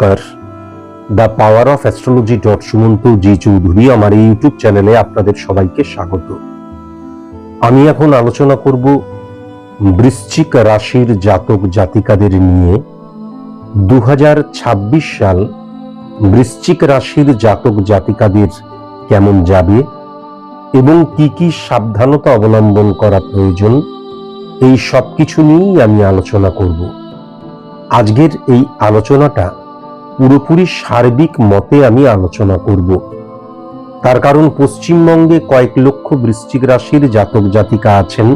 নমস্কার। The power of astrology dot Sumanta ji Chowdhury আমার YouTube চ্যানেলে আপনাদের সবাইকে স্বাগত। আমি এখন আলোচনা করব বৃশ্চিক রাশির জাতক জাতিকাদের নিয়ে। দু সাল বৃশ্চিক রাশির জাতক জাতিকাদের কেমন যাবে এবং কি কি সাবধানতা অবলম্বন করা প্রয়োজন, এই সব কিছু নিয়েই আমি আলোচনা করব। আজকের এই আলোচনাটা পুরোপুরি সার্বিক মতে আমি আলোচনা করব। তার কারণ পশ্চিমবঙ্গে কয়েক লক্ষ বৃশ্চিক রাশির জাতক জাতিকা আছেন।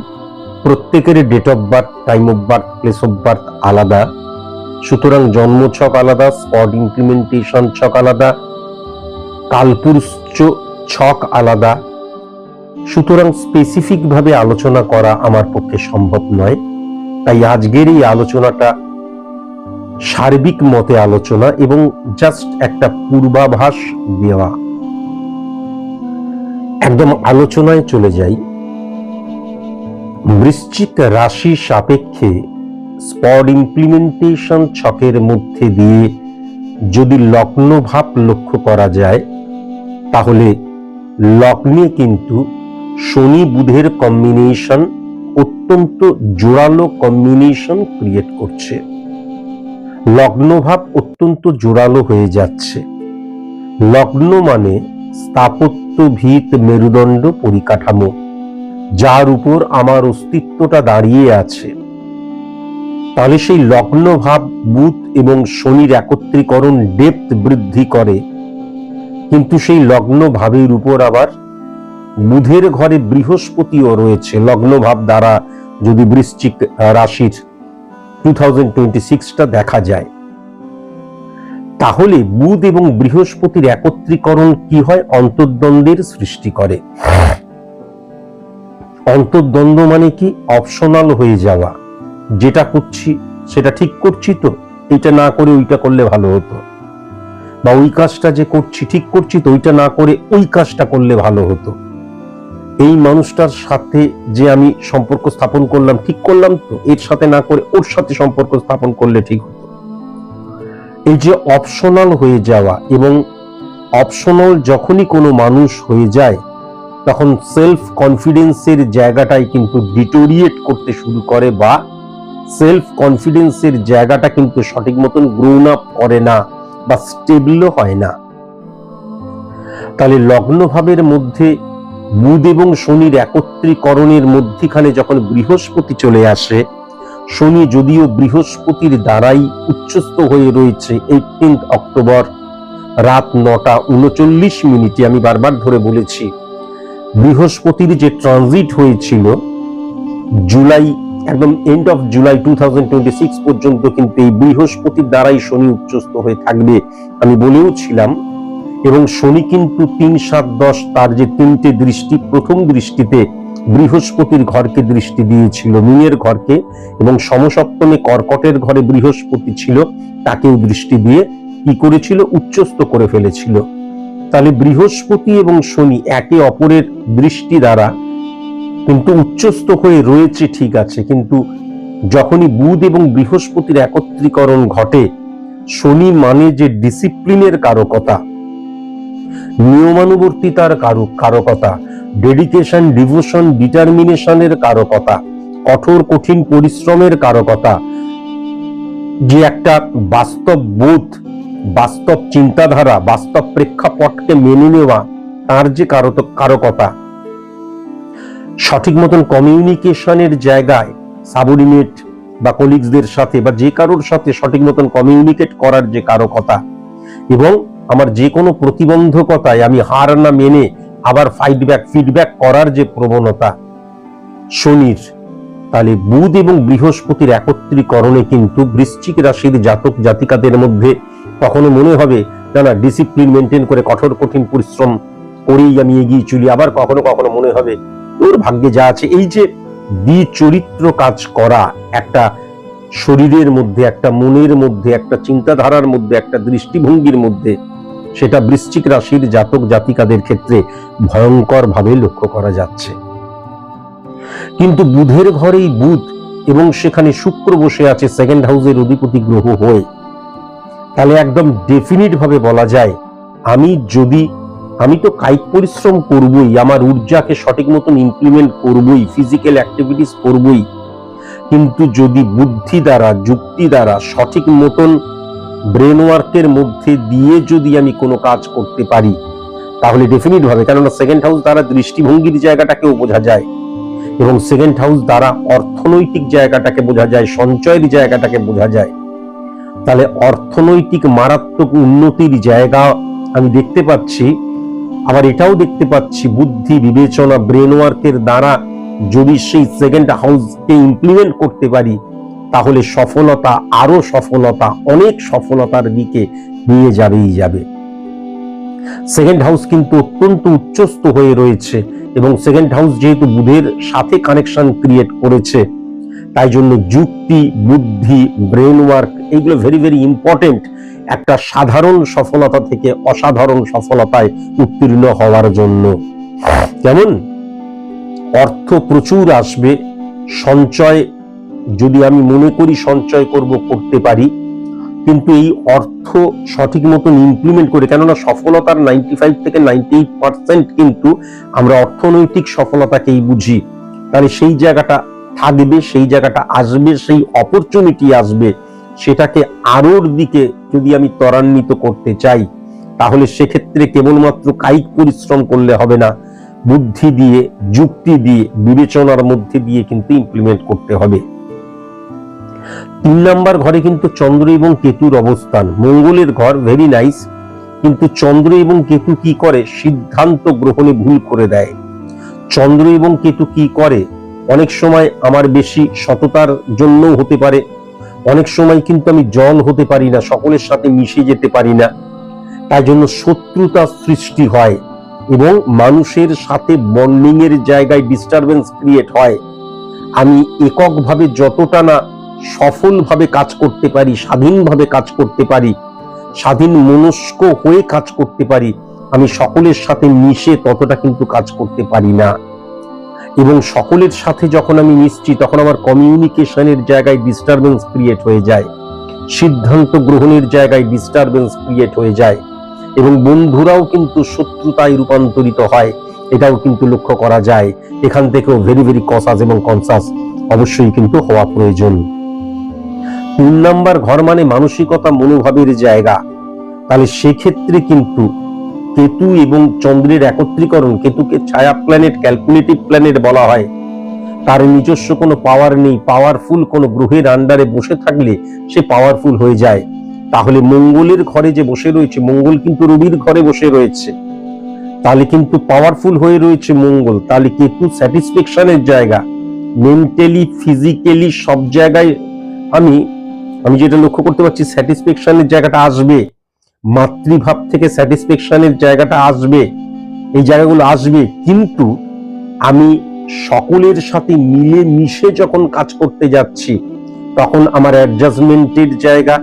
প্রত্যেকের date of birth time of birth place of birth আলাদা। সুতরাং জন্ম ছক আলাদা স্পট ইমপ্লিমেন্টেশন ছক আলাদা, কালপুরুষ ছক আলাদা। সুতরাং স্পেসিফিক ভাবে আলোচনা করা আমার পক্ষে সম্ভব নয়। তাই আজকের এই আলোচনাটা সার্বিক মতে আলোচনা এবং জাস্ট একটা পূর্বাভাস দেওয়া। একদম আলোচনায় চলে যাই। বৃশ্চিক রাশি সাপেক্ষে স্পট ইমপ্লিমেন্টেশন ছকের মধ্যে দিয়ে যদি লগ্ন ভাব লক্ষ্য করা যায়, তাহলে লগ্নে কিন্তু শনি বুধের কম্বিনেশন অত্যন্ত জোরালো কম্বিনেশন ক্রিয়েট করছে। লগ্নভাব অত্যন্ত জোরালো হয়ে যাচ্ছে। লগ্ন মানে স্থাপত্য ভিত মেরুদণ্ড পরিকাঠামো, যার উপর আমার অস্তিত্বটা দাঁড়িয়ে আছে। তাহলে সেই লগ্ন ভাব বুধ এবং শনির একত্রীকরণ ডেপথ বৃদ্ধি করে, কিন্তু সেই লগ্ন ভাবের উপর আবার বুধের ঘরে বৃহস্পতিও রয়েছে। লগ্ন ভাব দ্বারা যদি বৃশ্চিক রাশির টু থাউজেন্ড দেখা যায়। তাহলে বুধ এবং বৃহস্পতির একত্রীকরণ কি হয়? অন্তর্দ্বন্দ্বের সৃষ্টি করে। অন্তর্দ্বন্দ্ব মানে কি? অপশনাল হয়ে যাওয়া। যেটা করছি, সেটা ঠিক করছি তো? এটা না করে ওইটা করলে ভালো হতো। বা ওই কাজটা যে করছি, ঠিক করছি তো? ওইটা না করে ওই কাজটা করলে ভালো হতো। এই মানুষটার সাথে যে আমি সম্পর্ক স্থাপন করলাম, ঠিক করলাম তো? এর সাথে না করে ওর সাথে সম্পর্ক স্থাপন করলে ঠিক হতো। এই যে অপশনাল হয়ে যাওয়া এবং অপশনাল যখনই কোনো মানুষ হয়ে যায়, তখন সেলফ কনফিডেন্সের জায়গাটাই কিন্তু ডিটোরিয়েট করতে শুরু করে বা সেলফ কনফিডেন্সের জায়গাটা কিন্তু সঠিক মতন গ্রোন আপ করে না বা স্টেবলও হয় না। তাহলে লগ্ন ভাবের মধ্যে বুধ এবং শনির একত্রীকরণের মধ্যিখানে যখন বৃহস্পতি চলে আসে, শনি যদিও বৃহস্পতির দ্বারাই উচ্চস্থ হয়ে রয়েছে এইটিন অক্টোবর রাত নটা উনচল্লিশ মিনিটে আমি বারবার ধরে বলেছি, বৃহস্পতির যে ট্রানজিট হয়েছিল, জুলাই, একদম এন্ড অফ জুলাই টু পর্যন্ত কিন্তু এই বৃহস্পতির দ্বারাই শনি উচ্চস্থ হয়ে থাকবে। আমি বলেও ছিলাম এবং শনি কিন্তু তিন সাত দশ তার যে তিনটে দৃষ্টি, প্রথম দৃষ্টিতে বৃহস্পতির ঘরকে দৃষ্টি দিয়েছিল, মিনের ঘরকে এবং সমসপ্তমে কর্কটের ঘরে বৃহস্পতি ছিল, তাকেও দৃষ্টি দিয়ে কি করেছিল? উচ্চস্থ করে ফেলেছিল। তাহলে বৃহস্পতি এবং শনি একে অপরের দৃষ্টি দ্বারা কিন্তু উচ্চস্থ হয়ে রয়েছে, ঠিক আছে। কিন্তু যখনই বুধ এবং বৃহস্পতির একত্রীকরণ ঘটে, শনি মানে যে ডিসিপ্লিনের কারকতা। নিয়মানুবর্তিতার কারক কারকতা ডেডিকেশন ডিভোশন ডিটারমিনেশনের কারকতা, কঠোর, কঠিন পরিশ্রমের কারকতা, যে একটা বাস্তব বোধ, বাস্তব চিন্তাধারা, বাস্তব প্রেক্ষাপটকে মেনে নেওয়া, তার যে কারত কারকতা। সঠিক মতন কমিউনিকেশনের জায়গায় সাবঅর্ডিনেট বা কলিগসদের সাথে বা যে কারোর সাথে সঠিক মতন কমিউনিকেট করার যে কারকতা এবং আমার যে কোনো প্রতিবন্ধকতায় আমি হার না মেনে আবার ফাইডব্যাক ফিডব্যাক করার যে প্রবণতা, শনির, তাহলে বুধ এবং বৃহস্পতির একত্রীকরণে কিন্তু বৃশ্চিক রাশির জাতক জাতিকাদের মধ্যে কখনো মনে হবে, না না ডিসিপ্লিন মেনটেন করে কঠোর, কঠিন পরিশ্রম করেই আমি এগিয়ে চলি। আবার কখনো কখনো মনে হবে ওর ভাগ্যে যা আছে। এই যে দ্বিচরিত্র কাজ করা একটা শরীরের মধ্যে, একটা মনের মধ্যে, একটা চিন্তাধারার মধ্যে, একটা দৃষ্টিভঙ্গির মধ্যে সেটা বৃশ্চিক রাশির জাতক জাতিকাদের ক্ষেত্রে ভয়ঙ্কর ভাবে লক্ষ্য করা যাচ্ছে। কিন্তু বুধের ঘরেই বুধ এবং সেখানে শুক্র বসে আছে সেকেন্ড হাউসের অধিপতি গ্রহ হয়ে। তাহলে একদম ডেফিনিট ভাবে বলা যায়, আমি যদি, আমি তো কায়িক পরিশ্রম করবই, আমার ঊর্জাকে সঠিক মতন ইমপ্লিমেন্ট করবই ফিজিক্যাল অ্যাক্টিভিটিস করবই। কিন্তু যদি বুদ্ধি দ্বারা, যুক্তি দ্বারা সঠিক মতন ব্রেন ওয়ার্কের মধ্যে দিয়ে যদি আমি কোনো কাজ করতে পারি, তাহলে ডেফিনিট ভাবে, কেননা সেকেন্ড হাউস দ্বারা দৃষ্টিভঙ্গির জায়গাটাকেও বোঝা যায় এবং সেকেন্ড হাউস দ্বারা অর্থনৈতিক জায়গাটাকে বোঝা যায়, সঞ্চয়ের জায়গাটাকে বোঝা যায়। তাহলে অর্থনৈতিক মারাত্মক উন্নতির জায়গা আমি দেখতে পাচ্ছি, আবার এটাও দেখতে পাচ্ছি বুদ্ধি বিবেচনা ব্রেন ওয়ার্কের দ্বারা যদি সেই সেকেন্ড হাউসকে ইমপ্লিমেন্ট করতে পারি তাহলে সফলতা আরও সফলতা, অনেক সফলতার দিকে নিয়ে যাবেই যাবে। সেকেন্ড হাউস কিন্তু অত্যন্ত উচ্চস্থ হয়ে রয়েছে এবং সেকেন্ড হাউস যেহেতু বুধের সাথে কানেকশন ক্রিয়েট করেছে, তাই জন্য যুক্তি, বুদ্ধি ব্রেন ওয়ার্ক এইগুলো ভেরি ভেরি ইম্পর্টেন্ট একটা সাধারণ সফলতা থেকে অসাধারণ সফলতায় উত্তীর্ণ হওয়ার জন্য। কেমন অর্থ প্রচুর আসবে, সঞ্চয় যদি আমি মনে করি সঞ্চয় করব, করতে পারি। কিন্তু এই অর্থ সঠিক মতন ইমপ্লিমেন্ট করে, কেননা সফলতার নাইনটি ফাইভ থেকে নাইনটি এইট কিন্তু আমরা অর্থনৈতিক সফলতাকেই বুঝি। তাহলে সেই জায়গাটা থাকবে, সেই জায়গাটা আসবে, সেই অপরচুনিটি আসবে, সেটাকে আরোর দিকে যদি আমি ত্বরান্বিত করতে চাই, তাহলে সেক্ষেত্রে কেবলমাত্র কায়িক পরিশ্রম করলে হবে না। বুদ্ধি দিয়ে, যুক্তি দিয়ে, বিবেচনার মধ্যে দিয়ে কিন্তু ইমপ্লিমেন্ট করতে হবে। তিন নাম্বার ঘরে কিন্তু চন্দ্র এবং কেতুর অবস্থান। মঙ্গলের ঘর ভেরি নাইস কিন্তু চন্দ্র এবং কেতু কি করে? সিদ্ধান্ত গ্রহণে ভুল করে দেয়। চন্দ্র এবং কেতু কি করে? অনেক সময় আমার বেশি সততার জন্যও হতে পারে। অনেক সময় কিন্তু আমি জল হতে পারি না, সকলের সাথে মিশে যেতে পারি না। তাই জন্য শত্রুতা সৃষ্টি হয় এবং মানুষের সাথে বন্ডিং এর জায়গায় ডিস্টারবেন্স ক্রিয়েট হয়। আমি এককভাবে যতটা না সফলভাবে কাজ করতে পারি, স্বাধীনভাবে কাজ করতে পারি, স্বাধীন মনস্ক হয়ে কাজ করতে পারি, আমি সকলের সাথে মিশে ততটা কিন্তু কাজ করতে পারি না। এবং সকলের সাথে যখন আমি মিশছি, তখন আমার কমিউনিকেশনের জায়গায় ডিস্টারবেন্স ক্রিয়েট হয়ে যায়, সিদ্ধান্ত গ্রহণের জায়গায় ডিস্টারবেন্স ক্রিয়েট হয়ে যায়, এবং বন্ধুরাও কিন্তু শত্রুতায় রূপান্তরিত হয়, এটাও কিন্তু লক্ষ্য করা যায়। এখান থেকেও ভেরি ভেরি কসাস এবং কনসাস অবশ্যই কিন্তু হওয়া প্রয়োজন। তিন নাম্বার ঘর মানে মানসিকতা মনোভাবের জায়গা। তাহলে সেক্ষেত্রে কিন্তু কেতু এবং চন্দ্রের একত্রীকরণ, কেতুকে ছায়া প্ল্যানেট ক্যালকুলেটিভ প্ল্যানেট বলা হয়। তার নিজস্ব কোনো পাওয়ার নেই পাওয়ারফুল কোনো গ্রহের আন্ডারে বসে থাকলে সে পাওয়ারফুল হয়ে যায়। তাহলে মঙ্গলের ঘরে যে বসে রয়েছে, মঙ্গল কিন্তু রবির ঘরে বসে রয়েছে। তাহলে কিন্তু পাওয়ারফুল হয়ে রয়েছে মঙ্গল। তাহলে কেতু স্যাটিসফ্যাকশনের জায়গা। মেন্টালি ফিজিক্যালি সব জায়গায় আমি আমি যেটা লক্ষ্য করতে পারছি স্যাটিসফ্যাকশনের জায়গাটা আসবে। মাতৃভাব থেকে স্যাটিসফ্যাকশনের জায়গাটা আসবে। এই জায়গাগুলো আসবে। কিন্তু আমি সকলের সাথে মিলে মিশে যখন কাজ করতে যাচ্ছি, তখন আমার অ্যাডজাস্টমেন্টের জায়গা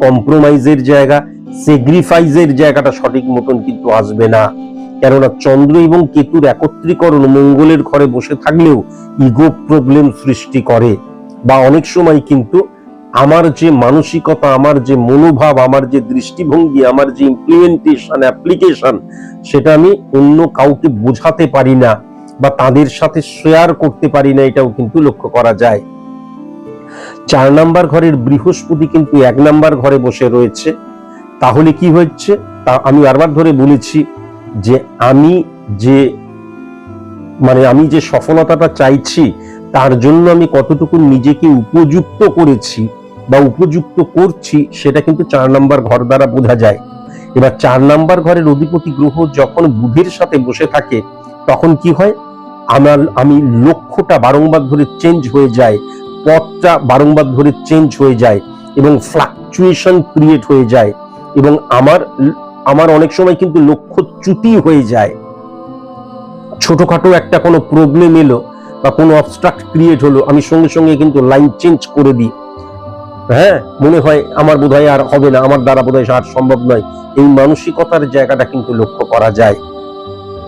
কম্প্রোমাইজের জায়গা সেগ্রিফাইজের জায়গাটা সঠিক মতন কিন্তু আসবে না। কেননা চন্দ্র এবং কেতুর একত্রীকরণ মঙ্গলের ঘরে বসে থাকলেও ইগো প্রবলেম সৃষ্টি করে। বা অনেক সময় কিন্তু আমার যে মানসিকতা, আমার যে মনোভাব, আমার যে দৃষ্টিভঙ্গি, আমার যে ইমপ্লিমেন্টেশন অ্যাপ্লিকেশন সেটা আমি অন্য কাউকে বোঝাতে পারি না বা তাদের সাথে শেয়ার করতে পারি না, এটাও কিন্তু লক্ষ্য করা যায়। চার নাম্বার ঘরের বৃহস্পতি কিন্তু এক নাম্বার ঘরে বসে রয়েছে। তাহলে কি হচ্ছে? তা আমি বারবার ধরে বলেছি যে আমি যে মানে আমি যে সফলতাটা চাইছি, তার জন্য আমি কতটুকু নিজেকে উপযুক্ত করেছি বা উপযুক্ত করছি, সেটা কিন্তু চার নাম্বার ঘর দ্বারা বোঝা যায়। এবার চার নাম্বার ঘরের অধিপতি গ্রহ যখন বুধের সাথে বসে থাকে, তখন কি হয়? আমার, আমি লক্ষ্যটা বারংবার ধরে চেঞ্জ হয়ে যায়, পথটা বারংবার ধরে চেঞ্জ হয়ে যায় এবং ফ্লাকচুয়েশন ক্রিয়েট হয়ে যায় এবং আমার আমার অনেক সময় কিন্তু লক্ষ্য চ্যুতি হয়ে যায়। ছোটখাটো একটা কোনো প্রবলেম এলো বা কোনো অবস্ট্রাক্ট ক্রিয়েট হলো, আমি সঙ্গে সঙ্গে কিন্তু লাইন চেঞ্জ করে দিই। হ্যাঁ মনে হয় আমার বোধহয় আর হবে না, আমার দ্বারা বোধহয় আর সম্ভব নয়। এই মানসিকতার জায়গাটা কিন্তু লক্ষ্য করা যায়।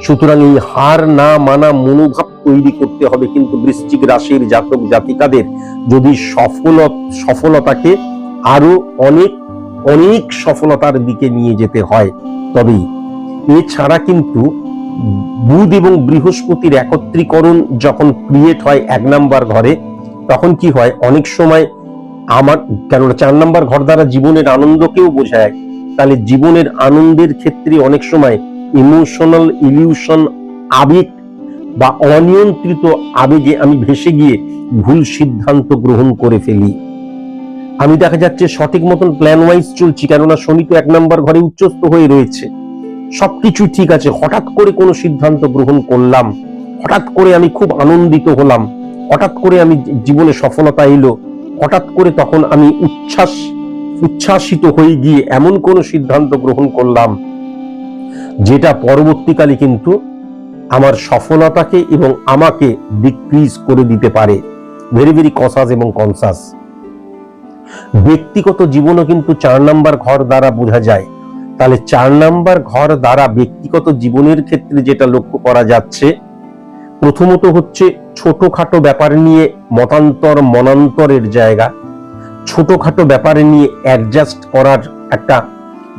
সুতরাং এই হার না মানা মনোভাব তৈরি করতে হবে কিন্তু বৃশ্চিক রাশির জাতক জাতিকাদের। যদি সফল সফলতাকে আরও অনেক অনেক সফলতার দিকে নিয়ে যেতে হয়, তবেই। এছাড়া কিন্তু বুধ এবং বৃহস্পতির একত্রীকরণ যখন ক্রিয়েট হয় এক নাম্বার ঘরে, তখন কি হয়? অনেক সময় আমার, কেননা চার নাম্বার ঘর দ্বারা জীবনের আনন্দকেও বোঝায়। তাহলে জীবনের আনন্দের ক্ষেত্রে অনেক সময় ইমোশনাল ইলিউশন আবেগ বা অনিয়ন্ত্রিত আবেগে আমি ভেসে গিয়ে ভুল সিদ্ধান্ত গ্রহণ করে ফেলি। আমি দেখা যাচ্ছে সঠিক মতন প্ল্যান ওয়াইজ চলছি, কেননা শনি তো এক নম্বর ঘরে উচ্চস্থ হয়ে রয়েছে। সবকিছু ঠিক আছে, হঠাৎ করে কোনো সিদ্ধান্ত গ্রহণ করলাম। হঠাৎ করে আমি খুব আনন্দিত হলাম। হঠাৎ করে আমি জীবনে সফলতা এলো। হঠাৎ করে তখন আমি উচ্ছ্বাস, উচ্ছ্বাসিত হয়ে গিয়ে এমন কোনো সিদ্ধান্ত গ্রহণ করলাম, যেটা পরবর্তীকালে কিন্তু আমার সফলতাকে এবং আমাকে ডিক্রিজ করে দিতে পারে। ভেরি ভেরি কসাস এবং কনসাস ব্যক্তিগত জীবনও কিন্তু চার নাম্বার ঘর দ্বারা বোঝা যায়। তাহলে চার নাম্বার ঘর দ্বারা ব্যক্তিগত জীবনের ক্ষেত্রে যেটা লক্ষ্য করা যাচ্ছে প্রথমত হচ্ছে ছোটখাটো ব্যাপার নিয়ে মতান্তর, মনান্তরের জায়গা। ছোটখাটো ব্যাপারে নিয়ে অ্যাডজাস্ট করার একটা,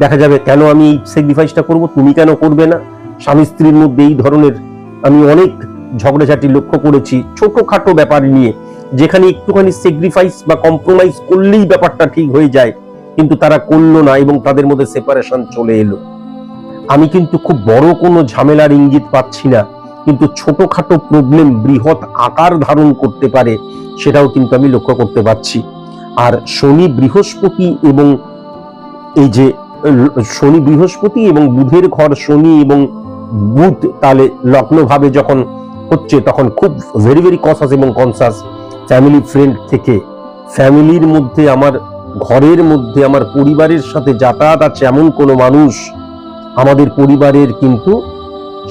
দেখা যাবে কেন আমি এই স্যাক্রিফাইসটা করব, তুমি কেন করবে না? স্বামী স্ত্রীর মধ্যে এই ধরনের আমি অনেক ঝগড়াঝাটি লক্ষ্য করেছি। ছোটখাটো ব্যাপার নিয়ে, যেখানে একটুখানি স্যাক্রিফাইস বা কম্প্রোমাইজ করলেই ব্যাপারটা ঠিক হয়ে যায়, কিন্তু তারা করল না এবং তাদের মধ্যে সেপারেশন চলে এলো। আমি কিন্তু খুব বড় কোনো ঝামেলার ইঙ্গিত পাচ্ছি না। কিন্তু ছোটখাটো প্রবলেম বৃহৎ আকার ধারণ করতে পারে, সেটাও কিন্তু আমি লক্ষ্য করতে পারছি। আর শনি বৃহস্পতি এবং এই যে, শনি বৃহস্পতি এবং বুধের ঘর, শনি এবং বুধ, তাহলে লগ্ন ভাবে যখন হচ্ছে, তখন খুব ভেরি ভেরি কনসাস এবং কনসাস ফ্যামিলি ফ্রেন্ড থেকে ফ্যামিলির মধ্যে আমার, ঘরের মধ্যে আমার পরিবারের সাথে যাতায়াত আছে এমন কোনো মানুষ, আমাদের পরিবারের কিন্তু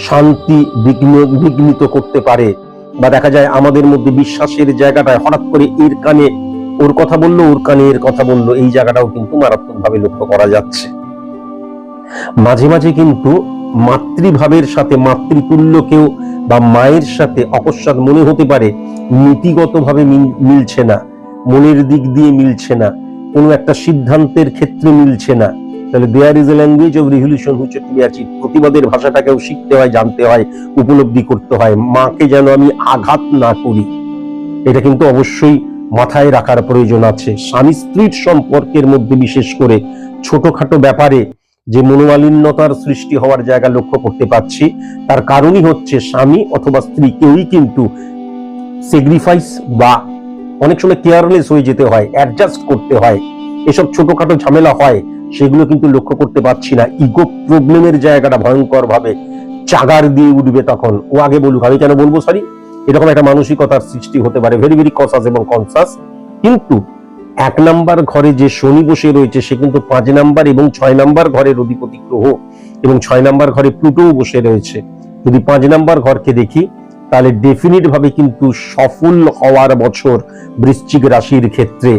শান্তি বিঘ্ন বিঘ্নিত করতে পারে। বা দেখা যায় আমাদের মধ্যে বিশ্বাসের জায়গাটায় হঠাৎ করে এর কানে ওর কথা বলল, ওর কানে এর কথা বলল, এই জায়গাটাও কিন্তু মারাত্মকভাবে লক্ষ্য করা যাচ্ছে। মাঝে মাঝে কিন্তু মাতৃভাবের সাথে মাতৃতুল্যকেও বা মায়ের সাথে অকস্মাৎ মনে হতে পারে নীতিগতভাবে মিল- মিলছে না, মনের দিক দিয়ে মিলছে না, কোনো একটা সিদ্ধান্তের ক্ষেত্রে মিলছে না। তাহলে there is a language of revolution which to be প্রতিবাদের ভাষাটাকেও শিখতে হয়, জানতে হয়, উপলব্ধি করতে হয়। মাকে যেন আমি আঘাত না করি। এটা কিন্তু অবশ্যই মাথায় রাখার প্রয়োজন আছে। স্বামী স্ত্রীর সম্পর্কের মধ্যে বিশেষ করে ছোটখাটো ব্যাপারে যে মনোমালিন্যতার সৃষ্টি হওয়ার জায়গা লক্ষ্য করতে পারছি, তার কারণই হচ্ছে স্বামী অথবা স্ত্রী কেউই কিন্তু সেগ্রিফাইস বা অনেক সময় কেয়ারলেস হয়ে যেতে হয় অ্যাডজাস্ট করতে হয়। এসব ছোটখাটো ঝামেলা হয়। সেগুলো কিন্তু লক্ষ্য করতে পারছি না। ইগো প্রবলেমের জায়গাটা ভয়ঙ্কর ভাবে চাগার দিয়ে উঠবে তখন। ও আগে বলুক, আমি কেন বলব? সরি এরকম একটা মানসিকতার সৃষ্টি হতে পারে। ভেরি ভেরি কনসাস এবং কনসাস কিন্তু এক নাম্বার ঘরে যে শনি বসে রয়েছে, সে কিন্তু পাঁচ নাম্বার এবং ছয় নাম্বার ঘরের অধিপতি গ্রহ এবং ছয় নাম্বার ঘরে প্লুটোও বসে রয়েছে। যদি পাঁচ নাম্বার ঘরকে দেখি, তাহলে ডেফিনিট ভাবে কিন্তু সফল হওয়ার বছর বৃশ্চিক রাশির ক্ষেত্রে,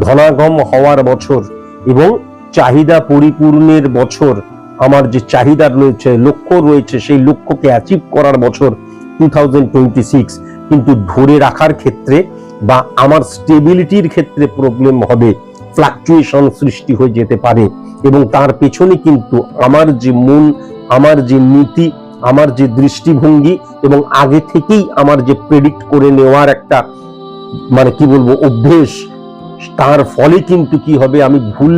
ধনাগম হওয়ার বছর এবং চাহিদা পরিপূর্ণের বছর, আমার যে চাহিদা রয়েছে, লক্ষ্য রয়েছে, সেই লক্ষ্যকে অ্যাচিভ করার বছর টু কিন্তু ধরে রাখার ক্ষেত্রে বা আমার স্টেবিলিটির ক্ষেত্রে প্রবলেম হবে ফ্লাকচুয়েশন সৃষ্টি হয়ে যেতে পারে। এবং তার পেছনে কিন্তু আমার যে মন, আমার যে নীতি, আমার যে দৃষ্টিভঙ্গি এবং আগে থেকেই আমার যে প্রেডিক্ট করে নেওয়ার একটা মানে কি বলব, অভ্যেস, তার ফলে কিন্তু কি হবে, আমি ভুল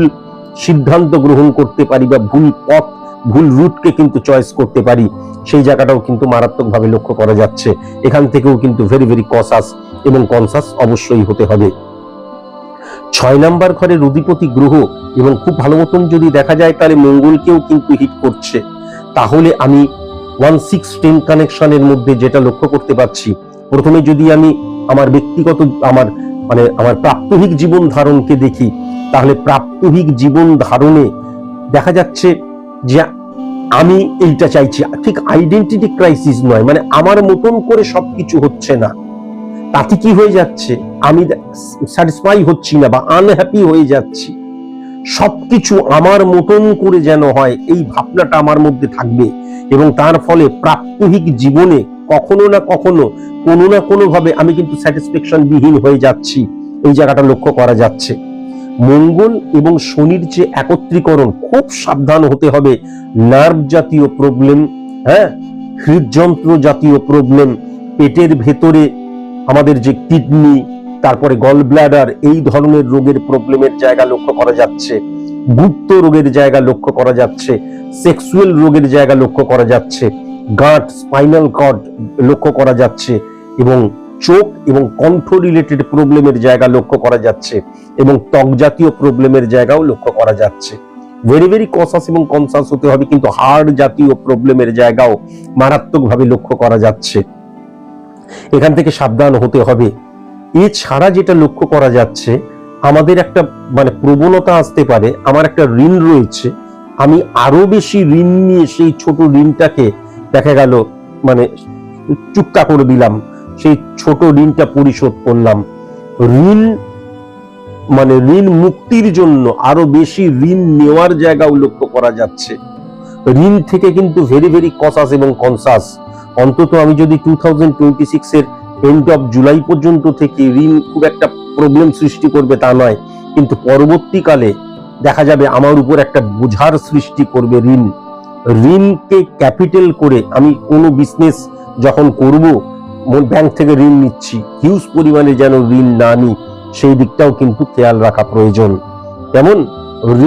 সিদ্ধান্ত গ্রহণ করতে পারি বা ভুল পথ, ভুল রুটকে কিন্তু চয়েস করতে পারি, সেই জায়গাটাও কিন্তু মারাত্মকভাবে লক্ষ্য করা যাচ্ছে। এখান থেকেও কিন্তু ভেরি ভেরি কসাস এবং কনসাস অবশ্যই হতে হবে। ছয় নাম্বার ঘরে অধিপতি গ্রহ এবং খুব ভালো মতন যদি দেখা যায় তাহলে মঙ্গলকেও কিন্তু হিট করছে। তাহলে আমি ওয়ান সিক্স টেন কানেকশনের মধ্যে যেটা লক্ষ্য করতে পারছি, প্রথমে যদি আমি আমার ব্যক্তিগত, আমার মানে আমার প্রাত্যহিক জীবন ধারণকে দেখি, তাহলে প্রাত্যহিক জীবন ধারণে দেখা যাচ্ছে যে আমি এইটা চাইছি। ঠিক আইডেন্টিটি ক্রাইসিস নয় মানে আমার মতন করে সবকিছু হচ্ছে না। তাতে কি হয়ে যাচ্ছে? আমি স্যাটিসফাই হচ্ছি না বা আনহ্যাপি হয়ে যাচ্ছি। সবকিছু আমার মতন করে যেন হয়, এই ভাবনাটা আমার মধ্যে থাকবে এবং তার ফলে প্রাত্যহিক জীবনে কখনো না কখনো, কোনো না কোনো ভাবে আমি কিন্তু স্যাটিসফ্যাকশন বিহীন হয়ে যাচ্ছি। এই জায়গাটা লক্ষ্য করা যাচ্ছে। মঙ্গল এবং শনির যে একত্রীকরণ, খুব সাবধান হতে হবে। নার্ভ জাতীয় প্রবলেম হ্যাঁ? হৃদযন্ত্র জাতীয় প্রবলেম পেটের ভেতরে আমাদের যে কিডনি তারপরে গল ব্ল্যাডার এই ধরনের রোগের প্রবলেমের জায়গা লক্ষ্য করা যাচ্ছে। গুপ্ত রোগের জায়গা লক্ষ্য করা যাচ্ছে। সেক্সুয়াল রোগের জায়গা লক্ষ্য করা যাচ্ছে। গাঁট স্পাইনাল কর্ড লক্ষ্য করা যাচ্ছে এবং চোখ এবং কণ্ঠ রিলেটেড প্রবলেমের জায়গা লক্ষ্য করা যাচ্ছে এবং ত্বক জাতীয় প্রবলেমের জায়গাও লক্ষ্য করা যাচ্ছে। ভেরি ভেরি কসাস এবং কনসাস হতে হবে কিন্তু হার্ট জাতীয় প্রবলেমের জায়গাও মারাত্মকভাবে লক্ষ্য করা যাচ্ছে। এখান থেকে সাবধান হতে হবে। এছাড়া যেটা লক্ষ্য করা যাচ্ছে, আমাদের একটা মানে প্রবণতা আসতে পারে, আমার একটা ঋণ রয়েছে, আমি আরও বেশি ঋণ নিয়ে সেই ছোট ঋণটাকে দেখা গেল মানে চুক্তা করে দিলাম, সেই ছোট ঋণটা পরিশোধ করলাম। ঋণ মানে ঋণ মুক্তির জন্য আরও বেশি ঋণ নেওয়ার জায়গাও লক্ষ্য করা যাচ্ছে। ঋণ থেকে কিন্তু ভেরি ভেরি কসাস এবং কনসাস অন্তত আমি যদি টু থাউজেন্ড টোয়েন্টি সিক্স এর এন্ড অফ জুলাই পর্যন্ত থেকে ঋণ খুব একটা প্রবলেম সৃষ্টি করবে তা নয়, কিন্তু পরবর্তীকালে দেখা যাবে আমার উপর একটা বোঝার সৃষ্টি করবে ঋণ। ঋণকে ক্যাপিটাল করে আমি কোনো বিজনেস যখন করব ব্যাংক থেকে ঋণ নিচ্ছি। হিউজ পরিমাণে যেন ঋণ না নিই, সেই দিকটাও কিন্তু খেয়াল রাখা প্রয়োজন। তেমন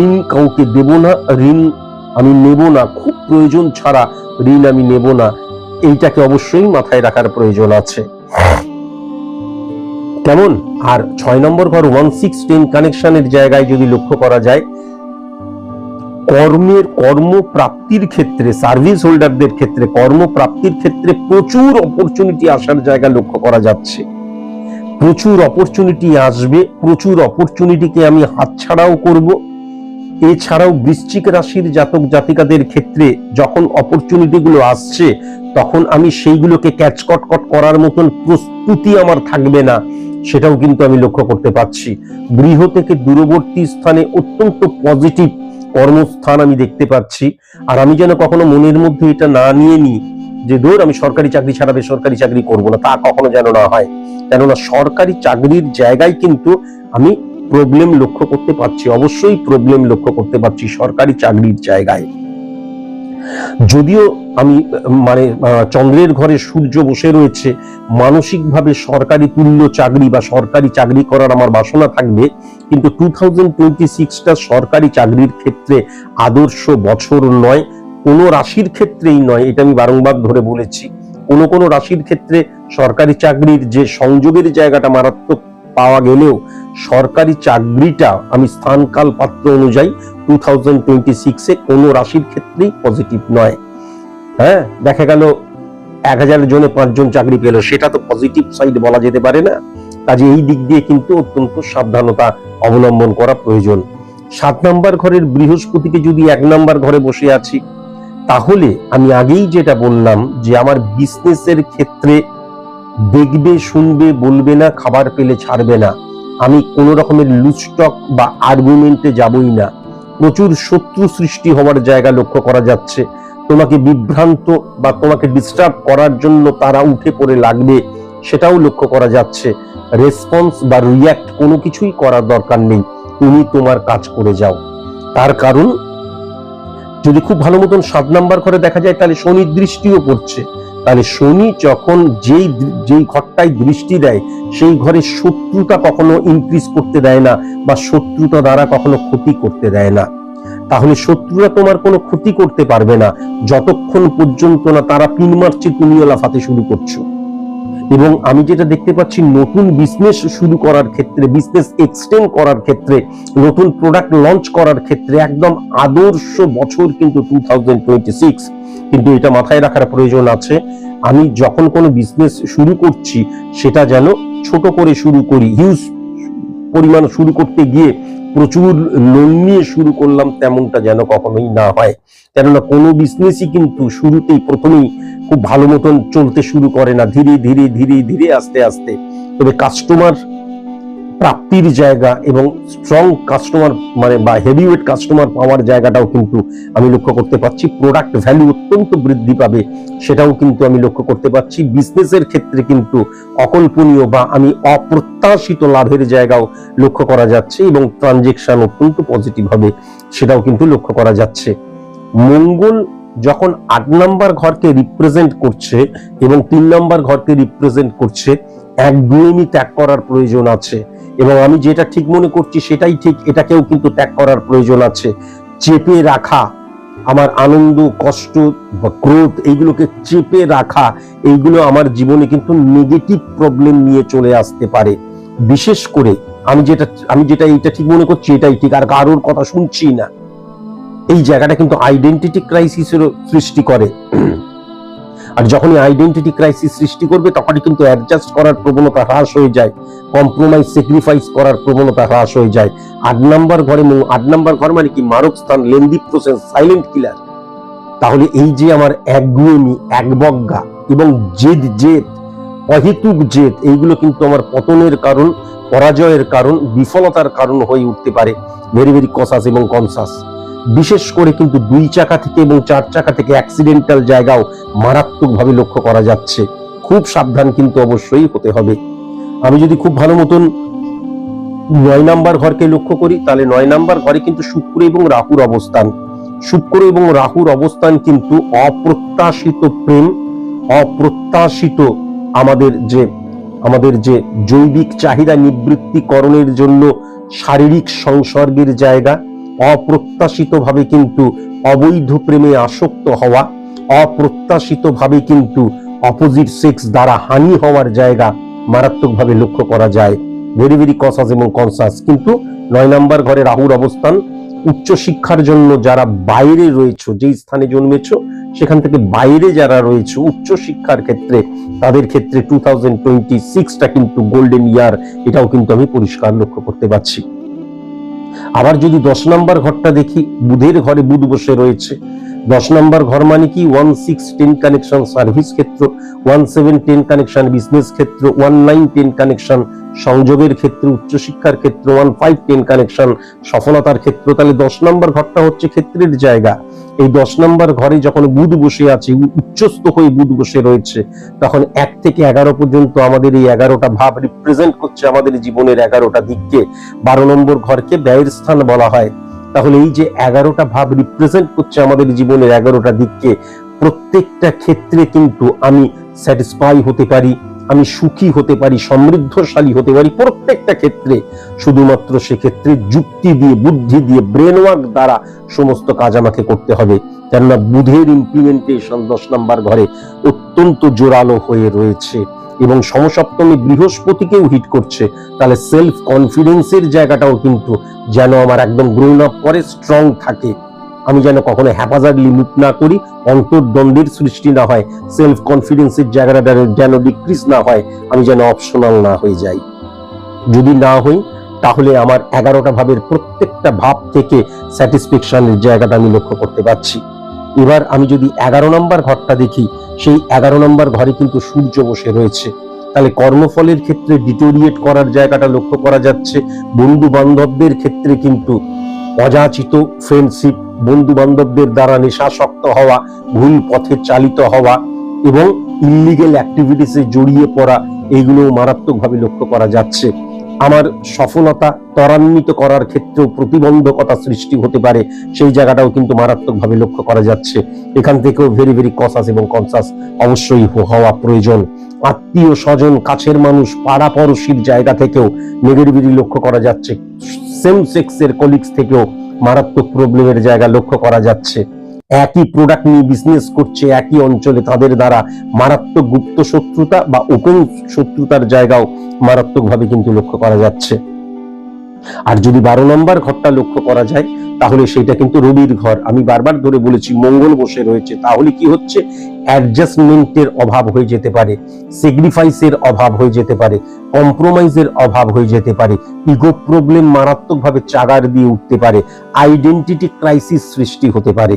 ঋণ কাউকে দেব না, ঋণ আমি নেব না, খুব প্রয়োজন ছাড়া ঋণ আমি নেব না, এইটাকে অবশ্যই মাথায় রাখার প্রয়োজন আছে। কেমন আর ছয় নম্বর ঘর ওয়ান সিক্স টেন কানেকশনের জায়গায় যদি লক্ষ্য করা যায় কর্মের কর্মপ্রাপ্তির ক্ষেত্রে সার্ভিস হোল্ডারদের ক্ষেত্রে, কর্মপ্রাপ্তির ক্ষেত্রে প্রচুর অপরচুনিটি আসার জায়গা লক্ষ্য করা যাচ্ছে। প্রচুর অপরচুনিটি আসবে, প্রচুর অপরচুনিটিকে আমি হাতছাড়াও করব। এছাড়াও বৃশ্চিক রাশির জাতক জাতিকাদের ক্ষেত্রে যখন অপরচুনিটি গুলো আসছে, তখন আমি সেইগুলোকে ক্যাচ কটকট করার মতন প্রস্তুতি আমার থাকবে না, সেটাও কিন্তু আমি লক্ষ্য করতে পারছি। গৃহ থেকে দূরবর্তী স্থানে অত্যন্ত পজিটিভ কর্মস্থান আমি দেখতে পাচ্ছি। আর আমি যেন কখনো মনের মধ্যে এটা না নিয়ে নিই যে দূর আমি সরকারি চাকরি ছাড়া বেসরকারি চাকরি করব না। তা কখনো যেন না হয়। কেননা সরকারি চাকরির জায়গায় কিন্তু আমি প্রবলেম লক্ষ্য করতে পারছি। অবশ্যই প্রবলেম লক্ষ্য করতে পারছি সরকারি চাকরির জায়গায়। যদিও আমি মানে চন্দ্রের ঘরে সূর্য বসে রয়েছে, মানসিকভাবে সরকারি তুল্য চাকরি বা সরকারি চাকরি করার আমার বাসনা থাকবে, কিন্তু টু থাউজেন্ড সরকারি চাকরির ক্ষেত্রে আদর্শ বছর নয়, কোনো রাশির ক্ষেত্রেই নয়, এটা আমি বারংবার ধরে বলেছি। কোনো কোনো রাশির ক্ষেত্রে সরকারি চাকরির যে সংযোগের জায়গাটা মারাত্মক পাওয়া গেলেও সরকারি চাকরিটা আমি স্থানকাল পাত্র অনুযায়ী কোনো রাশির ক্ষেত্রেই পজিটিভ নয়। হ্যাঁ দেখা গেল এক পাঁচজন চাকরি পেল, সেটা তো পজিটিভ সাইড বলা যেতে পারে না। কাজে এই দিক দিয়ে কিন্তু অত্যন্ত সাবধানতা অবলম্বন করা প্রয়োজন। সাত নাম্বার ঘরের বৃহস্পতিকে যদি এক নাম্বার ঘরে বসে আছি, তাহলে আমি আগেই যেটা বললাম যে আমার বিজনেসের ক্ষেত্রে দেখবে, শুনবে, বলবে না, খাবার পেলে ছাড়বে না। আমি কোনো রকমের লুস্টক বা আর্গুমেন্টে যাবই না। প্রচুর শত্রু সৃষ্টি হওয়ার জায়গা লক্ষ্য করা যাচ্ছে। তোমাকে বিভ্রান্ত বা তোমাকে ডিস্টার্ব করার জন্য তারা উঠে পড়ে লাগবে, সেটাও লক্ষ্য করা যাচ্ছে। রেসপন্স বা রিয়াক্ট কোনো কিছুই করার দরকার নেই। তুমি তোমার কাজ করে যাও। তার কারণ, যদি খুব ভালো মতন সাত নাম্বার ঘরে দেখা যায়, তাহলে শনির দৃষ্টিও পড়ছে। তাহলে শনি যখন যেই যেই ঘরটায় দৃষ্টি দেয়, সেই ঘরে শত্রুতা কখনো ইনক্রিজ করতে দেয় না বা শত্রুতা দ্বারা কখনো ক্ষতি করতে দেয় না। তাহলে শত্রুরা তোমার কোনো ক্ষতি করতে পারবে না, যতক্ষণ পর্যন্ত না তারা পিন মারছে তুমিও লাফাতে শুরু করছ। এবং আমি যেটা দেখতে পাচ্ছি, নতুন বিজনেস শুরু করার ক্ষেত্রে বিজনেস এক্সটেন্ড করার ক্ষেত্রে, নতুন প্রোডাক্ট লঞ্চ করার ক্ষেত্রে একদম আদর্শ বছর কিন্তু টু থাউজেন্ড টোয়েন্টি সিক্স কিন্তু এটা মাথায় রাখার প্রয়োজন আছে। আমি যখন কোনো বিজনেস শুরু করছি, সেটা যেন ছোট করে শুরু করি হিউজ পরিমাণ শুরু করতে গিয়ে প্রচুর লোন নিয়ে শুরু করলাম, তেমনটা যেন কখনোই না হয়। কেননা কোনো বিজনেসই কিন্তু শুরুতেই প্রথমেই খুব ভালো মতন চলতে শুরু করে না, ধীরে ধীরে ধীরে ধীরে, আস্তে আস্তে। তবে কাস্টমার প্রাপ্তির জায়গা এবং স্ট্রং কাস্টমার মানে বা হেভিওয়েট কাস্টমার পাওয়ার জায়গাটাও কিন্তু আমি লক্ষ্য করতে পারছি প্রোডাক্ট ভ্যালু অত্যন্ত বৃদ্ধি পাবে, সেটাও কিন্তু আমি লক্ষ্য করতে পারছি বিজনেসের ক্ষেত্রে কিন্তু অকল্পনীয় বা আমি অপ্রত্যাশিত লাভের জায়গাও লক্ষ্য করা যাচ্ছে এবং ট্রানজেকশন অত্যন্ত পজিটিভ হবে, সেটাও কিন্তু লক্ষ্য করা যাচ্ছে। মঙ্গল যখন আট নম্বর ঘরকে রিপ্রেজেন্ট করছে এবং তিন নম্বর ঘরকে রিপ্রেজেন্ট করছে, এক একগুয়েমি ত্যাগ করার প্রয়োজন আছে। এবং আমি যেটা ঠিক মনে করছি সেটাই ঠিক, এটাকেও কিন্তু ত্যাগ করার প্রয়োজন আছে। চেপে রাখা, আমার আনন্দ, কষ্ট বা ক্রোধ, এইগুলোকে চেপে রাখা, এইগুলো আমার জীবনে কিন্তু নেগেটিভ প্রবলেম নিয়ে চলে আসতে পারে। বিশেষ করে আমি যেটা আমি যেটা এইটা ঠিক মনে করছি, এটাই ঠিক, আর কারোর কথা শুনছি না। এই জায়গাটা কিন্তু আইডেন্টিটি ক্রাইসিসেরও সৃষ্টি করে। আর যখনই আইডেন্টিটি ক্রাইসিস সৃষ্টি করবে, তখনই কিন্তু অ্যাডজাস্ট করার প্রবণতা হ্রাস হয়ে যায়। কম্প্রোমাইজ স্যাক্রিফাইস করার প্রবণতা হ্রাস হয়ে যায়। আট নাম্বার ঘরে আট নাম্বার ঘর মানে কি? মারক স্থান লেন্দি প্রসেস সাইলেন্ট কিলার তাহলে এই যে আমার একগুয়েমি, একবজ্ঞা এবং জেদ জেদ, অহেতুক জেদ, এইগুলো কিন্তু আমার পতনের কারণ, পরাজয়ের কারণ, বিফলতার কারণ হয়ে উঠতে পারে। ভেরি ভেরি কসাস এবং কনসাস বিশেষ করে কিন্তু দুই চাকা থেকে এবং চার চাকা থেকে অ্যাক্সিডেন্টাল জায়গাও মারাত্মকভাবে লক্ষ্য করা যাচ্ছে। খুব সাবধান কিন্তু অবশ্যই হতে হবে। আমি যদি খুব ভালো মতন নয় নাম্বার ঘরকে লক্ষ্য করি, তাহলে নয় নাম্বার ঘরে কিন্তু শুক্র এবং রাহুর অবস্থান। শুক্র এবং রাহুর অবস্থান কিন্তু অপ্রত্যাশিত প্রেম, অপ্রত্যাশিত আমাদের যে আমাদের যে জৈবিক চাহিদা নিবৃত্তিকরণের জন্য শারীরিক সংসর্গের জায়গা অপ্রত্যাশিতভাবে কিন্তু অবৈধ প্রেমে আসক্ত হওয়া, অপ্রত্যাশিতভাবে কিন্তু অপোজিট সেক্স দ্বারা হানি হওয়ার জায়গা মারাত্মকভাবে লক্ষ্য করা যায়। ভেরি ভেরি কসাস এবং কনসাস কিন্তু নয় নাম্বার ঘরে রাহুর অবস্থান উচ্চ শিক্ষার জন্য যারা বাইরে রয়েছে, যেই স্থানে জন্মেছ, সেখান থেকে বাইরে যারা রয়েছে উচ্চ শিক্ষার ক্ষেত্রে, তাদের ক্ষেত্রে টু থাউজেন্ড টোয়েন্টি সিক্সটা কিন্তু গোল্ডেন ইয়ার এটাও কিন্তু আমি পরিষ্কার লক্ষ্য করতে পারছি। আবার যদি দশ নম্বর ঘরটা দেখি, বুধের ঘরে বুধ বসে রয়েছে। দশ নম্বর ঘর মানে কি? One six ten connection service ক্ষেত্র one seven ten connection business ক্ষেত্র ওয়ান নাইন টেন কানেকশন সংযোগের ক্ষেত্রে, উচ্চশিক্ষার ক্ষেত্র ওয়ান ফাইভ টেন কানেকশন সফলতার ক্ষেত্র। তাহলে দশ নম্বর ঘরটা হচ্ছে ক্ষেত্রের জায়গা। এই দশ নম্বর ঘরে যখন বুধ বসে আছে উচ্চস্থ হয়ে বুধ বসে রয়েছে, তখন এক থেকে এগারো পর্যন্ত আমাদের এই এগারোটা ভাব রিপ্রেজেন্ট করছে আমাদের জীবনের এগারোটা দিককে। বারো নম্বর ঘরকে ব্যয়ের স্থান বলা হয়। তাহলে এই যে এগারোটা ভাব রিপ্রেজেন্ট করছে আমাদের জীবনের এগারোটা দিককে, প্রত্যেকটা ক্ষেত্রে কিন্তু আমি স্যাটিসফাই হতে পারি। আমি সুখী হতে পারি, সমৃদ্ধশালী হতে পারি প্রত্যেকটা ক্ষেত্রে। শুধুমাত্র সেক্ষেত্রে যুক্তি দিয়ে, বুদ্ধি দিয়ে ব্রেন ওয়ার্ক দ্বারা সমস্ত কাজ আমাকে করতে হবে। কেননা বুধের ইমপ্লিমেন্টেশন দশ নম্বর ঘরে অত্যন্ত জোরালো হয়ে রয়েছে এবং সমসপ্তমী বৃহস্পতিকেও হিট করছে। তাহলে সেলফ কনফিডেন্সের জায়গাটাও কিন্তু যেন আমার একদম গ্রোন আপ করে স্ট্রং থাকে। আমি যেন কখনো হ্যাপাজার্ডলি মুভ না করি, অন্তর্দ্বন্দ্বের সৃষ্টি না হয় সেলফ কনফিডেন্সের জায়গাটা যেন ডিক্রিজ না হয়, আমি যেন অপশনাল না হয়ে যাই। যদি না হই, তাহলে আমার এগারোটা ভাবের প্রত্যেকটা ভাব থেকে স্যাটিসফ্যাকশনের জায়গাটা আমি লক্ষ্য করতে পারছি। এবার আমি যদি এগারো নম্বর ঘরটা দেখি, সেই এগারো নম্বর ঘরে কিন্তু সূর্য বসে রয়েছে। তাহলে কর্মফলের ক্ষেত্রে ডিটোরিয়েট করার জায়গাটা লক্ষ্য করা যাচ্ছে বন্ধু বান্ধবদের ক্ষেত্রে কিন্তু অযাচিত ফ্রেন্ডশিপ বন্ধু বান্ধবদের দ্বারা নেশাসক্ত হওয়া ভুল পথে চালিত হওয়া এবং ইলিগেল অ্যাক্টিভিটিসে জড়িয়ে পড়া এইগুলো মারাত্মকভাবে লক্ষ্য করা যাচ্ছে। আমার সফলতা ত্বরান্বিত করার ক্ষেত্রেও প্রতিবন্ধকতা সৃষ্টি হতে পারে, সেই জায়গাটাও কিন্তু মারাত্মকভাবে লক্ষ্য করা যাচ্ছে। এখান থেকেও ভেরি ভেরি কসাস এবং কনসাস অবশ্যই হওয়া প্রয়োজন। আত্মীয় স্বজন, কাছের মানুষ, পাড়া পড়শির জায়গা থেকেও নেগেটিভিটি লক্ষ্য করা যাচ্ছে। সেম সেক্সের কলিগস থেকেও মারাত্মক প্রবলেমের জায়গা লক্ষ্য করা যাচ্ছে। একই প্রোডাক্ট নিয়ে বিজনেস করছে একই অঞ্চলে তাদের দ্বারা মারাত্মক গুপ্ত শত্রুতা বা ওপেন শত্রুতার জায়গাও মারাত্মকভাবে কিন্তু লক্ষ্য করা যাচ্ছে। আর যদি বারো নম্বর ঘরটা লক্ষ্য করা যায়, তাহলে সেটা কিন্তু রবির ঘর। আমি বারবার ধরে বলেছি, মঙ্গল বসে রয়েছে। তাহলে কি হচ্ছে? অ্যাডজাস্টমেন্টের অভাব হয়ে যেতে পারে, স্যাক্রিফাইসের অভাব হয়ে যেতে পারে, কম্প্রোমাইজের অভাব হয়ে যেতে পারে, ইগো প্রবলেম মারাত্মকভাবে চাগার দিয়ে উঠতে পারে, আইডেন্টিটি ক্রাইসিস সৃষ্টি হতে পারে।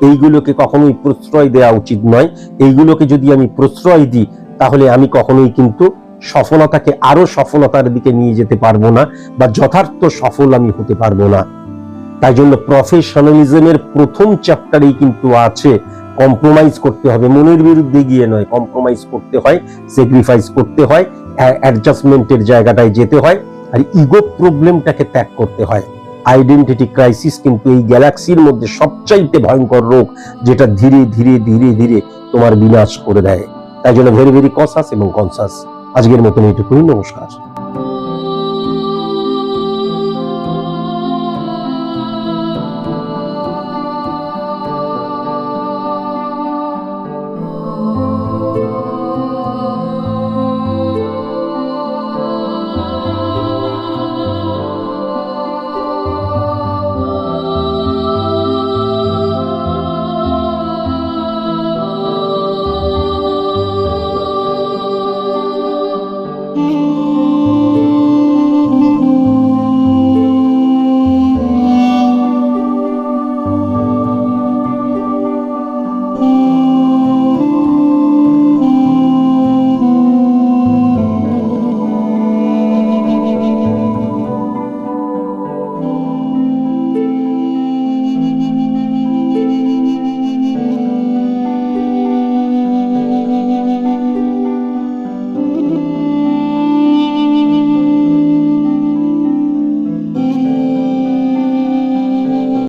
এইগুলোকে কখনোই প্রশ্রয় দেওয়া উচিত নয়। এইগুলোকে যদি আমি প্রশ্রয় দিই, তাহলে আমি কখনোই কিন্তু সফলতাকে আরও সফলতার দিকে নিয়ে যেতে পারব না বা যথার্থ সফল আমি হতে পারব না। তাই জন্য প্রফেশনালিজমের প্রথম চ্যাপ্টারেই কিন্তু আছে কম্প্রোমাইজ করতে হবে। মনের বিরুদ্ধে গিয়ে নয় কম্প্রোমাইজ করতে হয় স্যাক্রিফাইস করতে হয় অ্যাডজাস্টমেন্টের জায়গাটায় যেতে হয়, আর ইগো প্রবলেমটাকে ত্যাগ করতে হয়। আইডেন্টিটি ক্রাইসিস কিন্তু এই গ্যালাক্সির মধ্যে সবচাইতে ভয়ঙ্কর রোগ, যেটা ধীরে ধীরে ধীরে ধীরে তোমার বিনাশ করে দেয়। তাই জন্য ভেরি ভেরি কনসাস এবং কনসাস আজকের মতন এইটুকুই নমস্কার।